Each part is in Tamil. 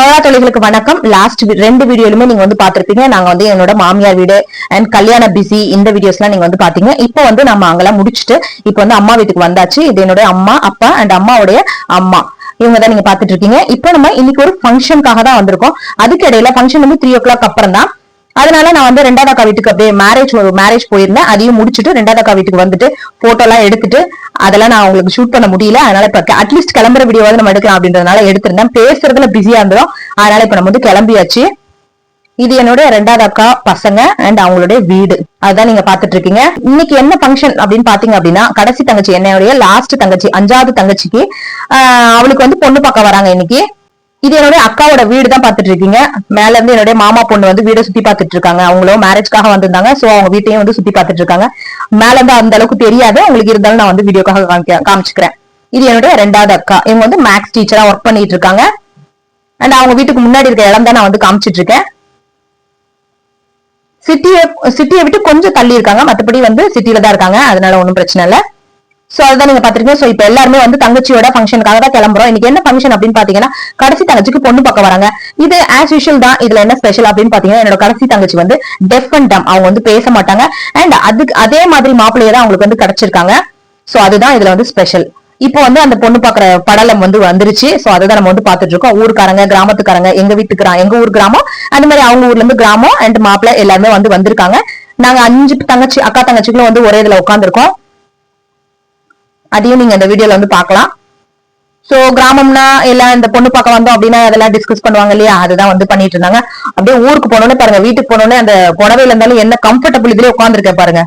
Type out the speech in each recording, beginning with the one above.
தோழா தொழில்களுக்கு வணக்கம் லாஸ்ட் ரெண்டு வீடியோலுமே நீங்க வந்து பாத்திருப்பீங்க நாங்க வந்து என்னோட மாமியார் வீடு அண்ட் கல்யாண பிஸி இந்த வீடியோஸ் எல்லாம் நீங்க வந்து பாத்தீங்க இப்போ வந்து நம்ம அங்கெல்லாம் முடிச்சுட்டு இப்போ வந்து அம்மா வீட்டுக்கு வந்தாச்சு. இது என்னோட அம்மா அப்பா அண்ட் அம்மாவுடைய அம்மா. இவங்க தான் நீங்க பாத்துட்டு இருக்கீங்க. இப்போ நம்ம இன்னைக்கு ஒரு ஃபங்க்ஷனுக்காக தான் வந்திருக்கோம். அதுக்கு இடையில ஃபங்க்ஷன் வந்து த்ரீ ஓ கிளாக் அப்புறம் தான் அதனால நான் வந்து ரெண்டாவது அக்கா வீட்டுக்கு அப்படியே மேரேஜ் ஒரு மேரேஜ் போயிருந்தேன். அதையும் முடிச்சுட்டு ரெண்டாவது அக்கா வீட்டுக்கு வந்துட்டு போட்டோ எல்லாம் எடுத்துட்டு அதெல்லாம் நான் உங்களுக்கு ஷூட் பண்ண முடியல. அதனால இப்ப அட்லீஸ்ட் கிளம்புற வீடியோவாவது நம்ம எடுக்கலாம் அப்படின்றதுனால எடுத்திருந்தேன். பேசுறதுல பிஸியா இருந்தோம் அதனால இப்ப நம்ம வந்து கிளம்பியாச்சு. இது என்னுடைய ரெண்டாவது அக்கா பசங்க அண்ட் அவங்களுடைய வீடு. அதுதான் நீங்க பாத்துட்டு இருக்கீங்க. இன்னைக்கு என்ன ஃபங்க்ஷன் அப்படின்னு பாத்தீங்க அப்படின்னா கடைசி தங்கச்சி என்னுடைய லாஸ்ட் தங்கச்சி அஞ்சாவது தங்கச்சிக்கு அவளுக்கு வந்து பொண்ணு பார்க்க வராங்க இன்னைக்கு. இது என்னுடைய அக்காவோட வீடு தான் பாத்துட்டு இருக்கீங்க மேல இருந்து என்னுடைய மாமா பொண்ணு வந்து வீடை சுத்தி பாத்துட்டு இருக்காங்க அவங்களும் மேரேஜ்க்காக வந்திருந்தாங்க. சோ அவங்க வீட்டையும் வந்து சுத்தி பாத்துட்டு இருக்காங்க மேல இருந்து அந்த அளவுக்கு தெரியாது. உங்களுக்கு இருந்தாலும் நான் வந்து வீடியோக்காக காமிச்சுக்கிறேன். இது என்னுடைய ரெண்டாவது அக்கா. இவங்க வந்து மேக்ஸ் டீச்சரா ஒர்க் பண்ணிட்டு இருக்காங்க அண்ட் அவங்க வீட்டுக்கு முன்னாடி இருக்க இடம் தான் நான் வந்து காமிச்சிட்டு இருக்கேன் சிட்டியை சிட்டியை விட்டு கொஞ்சம் தள்ளி இருக்காங்க. மற்றபடி வந்து சிட்டியில தான் இருக்காங்க. அதனால ஒன்றும் பிரச்சனை இல்லை. சோ அதுதான் நீங்க பாத்திருக்கீங்க சோ இப்ப எல்லாருமே வந்து தங்கச்சியோட ஃபங்க்ஷனுக்காக தான் கிளம்புறோம். இன்னைக்கு என்ன ஃபங்க்ஷன் அப்படின்னு பாத்தீங்கன்னா கடைசி தங்கச்சிக்கு பொண்ணு பார்க்க வராங்க. இது ஆஸ் யூஷுவல் தான். இதுல என்ன ஸ்பெஷல் அப்படின்னு பாத்தீங்கன்னா என்னோட கடைசி தங்கச்சி வந்து டெஃப் அண்ட் டம் அவங்க வந்து பேச மாட்டாங்க. அண்ட் அதுக்கு அதே மாதிரி மாப்பிள்ளைய தான் அவங்களுக்கு வந்து கிடைச்சிருக்காங்க. சோ அதுதான் இதுல வந்து ஸ்பெஷல் இப்போ வந்து அந்த பொண்ணு பாக்குற படலம் வந்து வந்துருச்சு. சோ அதுதான் நம்ம வந்து பாத்துட்டு இருக்கோம். ஊருக்காரங்க கிராமத்துக்காரங்க எங்க வீட்டுக்கு எங்க ஊர் கிராமம் அந்த மாதிரி அவங்க ஊர்ல இருந்து கிராமம் அண்ட் மாப்பிள்ளை எல்லாருமே வந்து வந்திருக்காங்க. நாங்க அஞ்சு தங்கச்சி அக்கா தங்கச்சிகளும் வந்து ஒரே இதுல உட்காந்துருக்கோம் அதையும் நீங்க இந்த வீடியோல வந்து பார்க்கலாம். சோ கிராமம்னா எல்லாம் இந்த பொண்ணு பார்க்க வந்தோம் அப்படின்னா அதெல்லாம் டிஸ்கஸ் பண்ணுவாங்க இல்லையா? அதுதான் வந்து பண்ணிட்டு இருந்தாங்க. அப்படியே ஊருக்கு போனோடனே பாருங்க வீட்டுக்கு போனோடனே அந்த புடவையில இருந்தாலும் என்ன கம்ஃபர்டபுள் இதுலயே உட்காந்துருக்கேன் பாருங்க.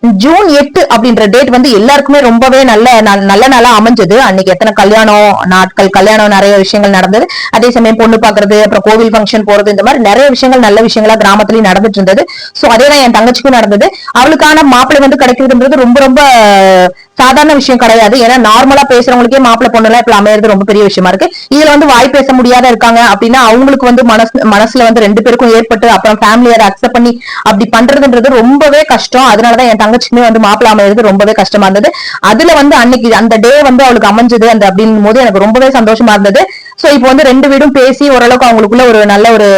ஜூன் எட்டு அப்படின்ற டேட் வந்து எல்லாருக்குமே ரொம்பவே நல்ல நல்- நல்ல நாளா அமைஞ்சது. அன்னைக்கு எத்தனை கல்யாணம் நாட்கள் கல்யாணம் நிறைய விஷயங்கள் நடந்தது. அதே சமயம் பொண்ணு பாக்குறது அப்புறம் கோவில் ஃபங்க்ஷன் போறது இந்த மாதிரி நிறைய விஷயங்கள் நல்ல விஷயங்களா கிராமத்துலயும் நடந்துட்டு இருந்தது. சோ அதேதான் என் தங்கச்சிக்கும் நடந்தது. அவளுக்கான மாப்பிள்ளை வந்து கிடைக்கிறதுன்றது ரொம்ப ரொம்ப சாதாரண விஷயம் கிடையாது. ஏன்னா நார்மலா பேசுறவங்களுக்கே மாப்பிள்ள பொண்ணுலாம் இப்ப அமையறது ரொம்ப பெரிய விஷயமா இருக்கு. இதுல வந்து வாய் பேச முடியாத இருக்காங்க அப்படின்னா அவங்களுக்கு வந்து மனசு மனசுல வந்து ரெண்டு பேருக்கும் ஏற்பட்டு அப்புறம் ஃபேமிலி அதை அக்செப்ட் பண்ணி அப்படி பண்றதுன்றது ரொம்பவே கஷ்டம். அதனாலதான் என் தங்கச்சியுமே வந்து மாப்பிள்ள அமையறது ரொம்பவே கஷ்டமா இருந்தது. அதுல வந்து அன்னைக்கு அந்த டே வந்து அவளுக்கு அமைஞ்சது அந்த அப்படின்னும் போது எனக்கு ரொம்பவே சந்தோஷமா இருந்தது. சோ இப்போ வந்து ரெண்டு வீடும் பேசி ஓரளவுக்கு அவங்களுக்குள்ள ஒரு நல்ல ஒரு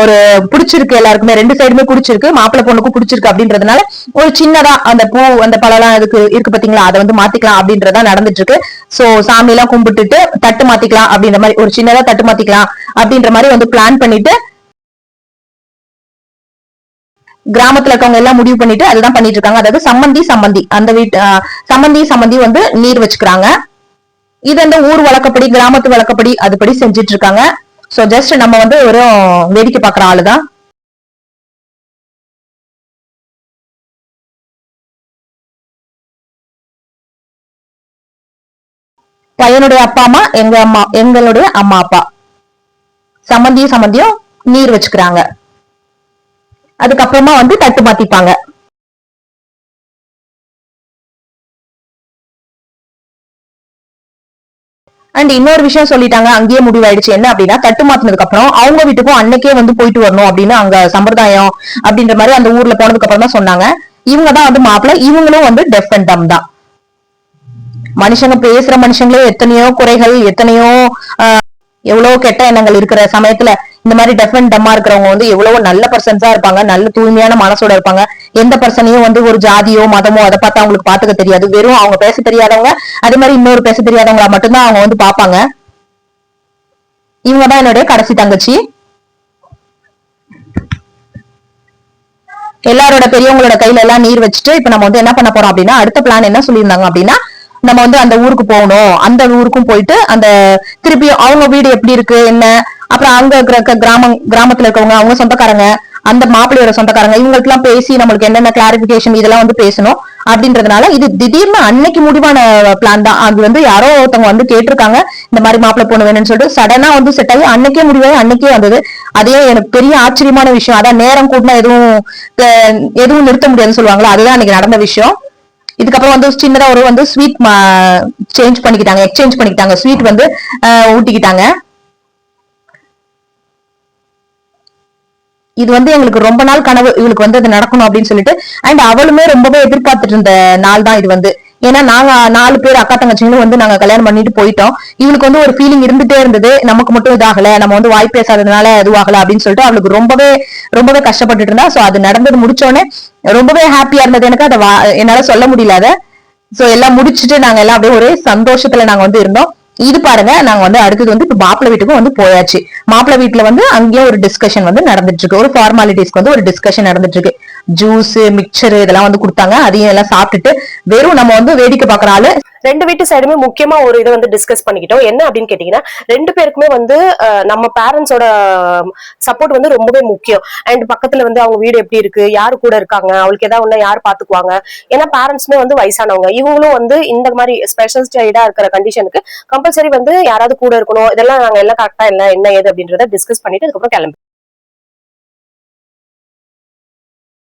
ஒரு பிடிச்சிருக்கு எல்லாருக்குமே. ரெண்டு சைடுமே பிடிச்சிருக்கு. மாப்பிள்ளை பொண்ணுக்கும் பிடிச்சிருக்கு அப்படின்றதுனால ஒரு சின்னதா அந்த பூ அந்த பழம்லாம் இதுக்கு இருக்கு பாத்தீங்களா? அதை வந்து மாத்திக்கலாம் அப்படின்றதா நடந்துட்டு இருக்கு சோ சாமி எல்லாம் கும்பிட்டுட்டு தட்டு மாத்திக்கலாம் அப்படின்ற மாதிரி ஒரு சின்னதா தட்டு மாத்திக்கலாம் அப்படின்ற மாதிரி வந்து பிளான் பண்ணிட்டு கிராமத்துல இருக்கவங்க எல்லாம் முடிவு பண்ணிட்டு அதுதான் பண்ணிட்டு இருக்காங்க. அதாவது சம்மந்தி சம்மந்தி. அந்த வீட்டு ஆஹ், சம்மந்தி சம்மந்தி வந்து நீர் வச்சுக்கிறாங்க. இது அந்த ஊர் வழக்கப்படி கிராமத்து வழக்கப்படி அதுபடி செஞ்சுட்டு இருக்காங்க சோ ஜஸ்ட் நம்ம வந்து ஒரு வேடிக்கை பாக்குற ஆளுதான். பையனுடைய அப்பா அம்மா எங்க அம்மா எங்களுடைய அம்மா அப்பா. சம்மந்தியும் சம்மந்தியும் நீர் வச்சுக்கிறாங்க. அதுக்கப்புறமா வந்து தட்டு மாத்திப்பாங்க. அண்ட் இன்னொரு விஷயம் சொல்லிட்டாங்க அங்கேயே முடிவாயிடுச்சு. என்ன அப்படின்னா தட்டு மாத்தினதுக்கு அப்புறம் அவங்க வீட்டுக்கும் அன்னைக்கே வந்து போயிட்டு வரணும் அப்படின்னு அங்க சம்பிரதாயம் அப்படின்ற மாதிரி அந்த ஊர்ல போனதுக்கு அப்புறம் தான் சொன்னாங்க. இவங்க தான் வந்து மாப்பிள்ளை இவங்களும் வந்து டெஃப் அண்ட் டம் தான். மனுஷங்க பேசுற மனுஷங்களே எத்தனையோ குறைகள் எத்தனையோ எவ்வளவு கெட்ட எண்ணங்கள் இருக்கிற சமயத்துல இந்த மாதிரி டெஃப் அண்ட் டம்மா இருக்கிறவங்க வந்து எவ்வளவோ நல்ல பர்சன்ஸா இருப்பாங்க நல்ல தூய்மையான மனசோட இருப்பாங்க. எந்த பர்சனையும் வந்து ஒரு ஜாதியோ மதமோ அதை பார்த்து அவங்களுக்கு பாத்துக்க தெரியாது. வெறும் அவங்க பேச தெரியாதவங்க அதே மாதிரி இன்னொரு பேச தெரியாதவங்களா மட்டும்தான் அவங்க வந்து பாப்பாங்க இவங்க தான் என்னுடைய கடைசி தங்கச்சி. எல்லாரோட பெரியவங்களோட கையில எல்லாம் நீர் வச்சுட்டு இப்ப நம்ம வந்து என்ன பண்ண போறோம் அப்படின்னா அடுத்த பிளான் என்ன சொல்லியிருந்தாங்க அப்படின்னா நம்ம வந்து அந்த ஊருக்கு போகணும். அந்த ஊருக்கும் போயிட்டு அந்த திருப்பி அவங்க வீடு எப்படி இருக்கு என்ன? அப்புறம் அங்க இருக்கிற கிராமம் கிராமத்துல இருக்கவங்க அவங்க சொந்தக்காரங்க அந்த மாப்பிள்ளையோட சொந்தக்காரங்க இவங்களுக்கு எல்லாம் பேசி நம்மளுக்கு என்னென்ன கிளாரிபிகேஷன் இதெல்லாம் வந்து பேசணும் அப்படின்றதுனால இது திடீர்னு அன்னைக்கு முடிவான பிளான் தான். அது வந்து யாரோ ஒருத்தவங்க வந்து கேட்டிருக்காங்க இந்த மாதிரி மாப்பிள்ளை பொண்ணு வேணும்னு சொல்லிட்டு சடனா வந்து செட் ஆகி அன்னைக்கே முடிவாகி அன்னைக்கே வந்தது. அதே எனக்கு பெரிய ஆச்சரியமான விஷயம். அதான் நேரம் கூட்டினா எதுவும் எதுவும் நிறுத்த முடியாதுன்னு சொல்லுவாங்களா? அதுதான் அன்னைக்கு நடந்த விஷயம். இதுக்கப்புறம் வந்து சின்னதா ஒரு வந்து ஸ்வீட் சேஞ்ச் பண்ணிக்கிட்டாங்க எக்ஸ்சேஞ்ச் பண்ணிக்கிட்டாங்க. ஸ்வீட் வந்து ஊட்டிக்கிட்டாங்க. இது வந்து எங்களுக்கு ரொம்ப நாள் கனவு இவளுக்கு வந்து அது நடக்கணும் அப்படின்னு சொல்லிட்டு அண்ட் அவளுமே ரொம்பவே எதிர்பார்த்துட்டு இருந்த நாள் தான் இது வந்து. ஏன்னா நாங்க நாலு பேர் அக்கா தங்கச்சிங்களும் வந்து நாங்க கல்யாணம் பண்ணிட்டு போயிட்டோம். இவளுக்கு வந்து ஒரு ஃபீலிங் இருந்துட்டே இருந்தது. நமக்கு மட்டும் இதாகல. நம்ம வந்து வாய் பேசாததுனால இதுவாகல அப்படின்னு சொல்லிட்டு அவளுக்கு ரொம்பவே ரொம்பவே கஷ்டப்பட்டுட்டு இருந்தா. சோ அது நடந்தது முடிச்சோடனே ரொம்பவே ஹாப்பியா இருந்தது எனக்கு. அதை வா- என்னால சொல்ல முடியல அதை. சோ எல்லாம் முடிச்சிட்டு நாங்க எல்லாம் அப்படியே ஒரே சந்தோஷத்துல நாங்க வந்து இருந்தோம். இது பாருங்க நாங்க வந்து அடுத்தது வந்து இப்ப மாப்பிள்ள வீட்டுக்கும் வந்து போயாச்சு. மாப்பிள்ள வீட்டுல வந்து அங்கேயே ஒரு டிஸ்கஷன் வந்து நடந்துட்டு இருக்கு. ஒரு ஃபார்மாலிட்டிஸ்க்கு வந்து ஒரு டிஸ்கஷன் நடந்துட்டு இருக்கு. ஜூஸ் மிக்சர் இதெல்லாம் வந்து கொடுத்தாங்க. அதையும் எல்லாம் சாப்பிட்டுட்டு வெறும் நம்ம வந்து வேடிக்கை பாக்குறாள் ரெண்டு வீட்டு சைடுமே முக்கியமா ஒரு இதை வந்து டிஸ்கஸ் பண்ணிக்கிட்டோம். என்ன அப்படின்னு கேட்டீங்கன்னா ரெண்டு பேருக்குமே வந்து நம்ம பேரண்ட்ஸோட சப்போர்ட் வந்து ரொம்பவே முக்கியம். அண்ட் பக்கத்துல வந்து அவங்க வீடு எப்படி இருக்கு? யாரு கூட இருக்காங்க? அவளுக்கு ஏதாவது ஒண்ணு யார் பாத்துக்குவாங்க? ஏன்னா பேரண்ட்ஸுமே வந்து வயசானவங்க. இவங்களும் வந்து இந்த மாதிரி ஸ்பெஷல் ஸ்டைடா இருக்கிற கண்டிஷனுக்கு கம்பல்சரி வந்து யாராவது கூட இருக்கணும். இதெல்லாம் நாங்க எல்லாம் கரெக்டா இல்லை என்ன ஏது அப்படின்றத டிஸ்கஸ் பண்ணிட்டு அதுக்கப்புறம் கிளம்பி.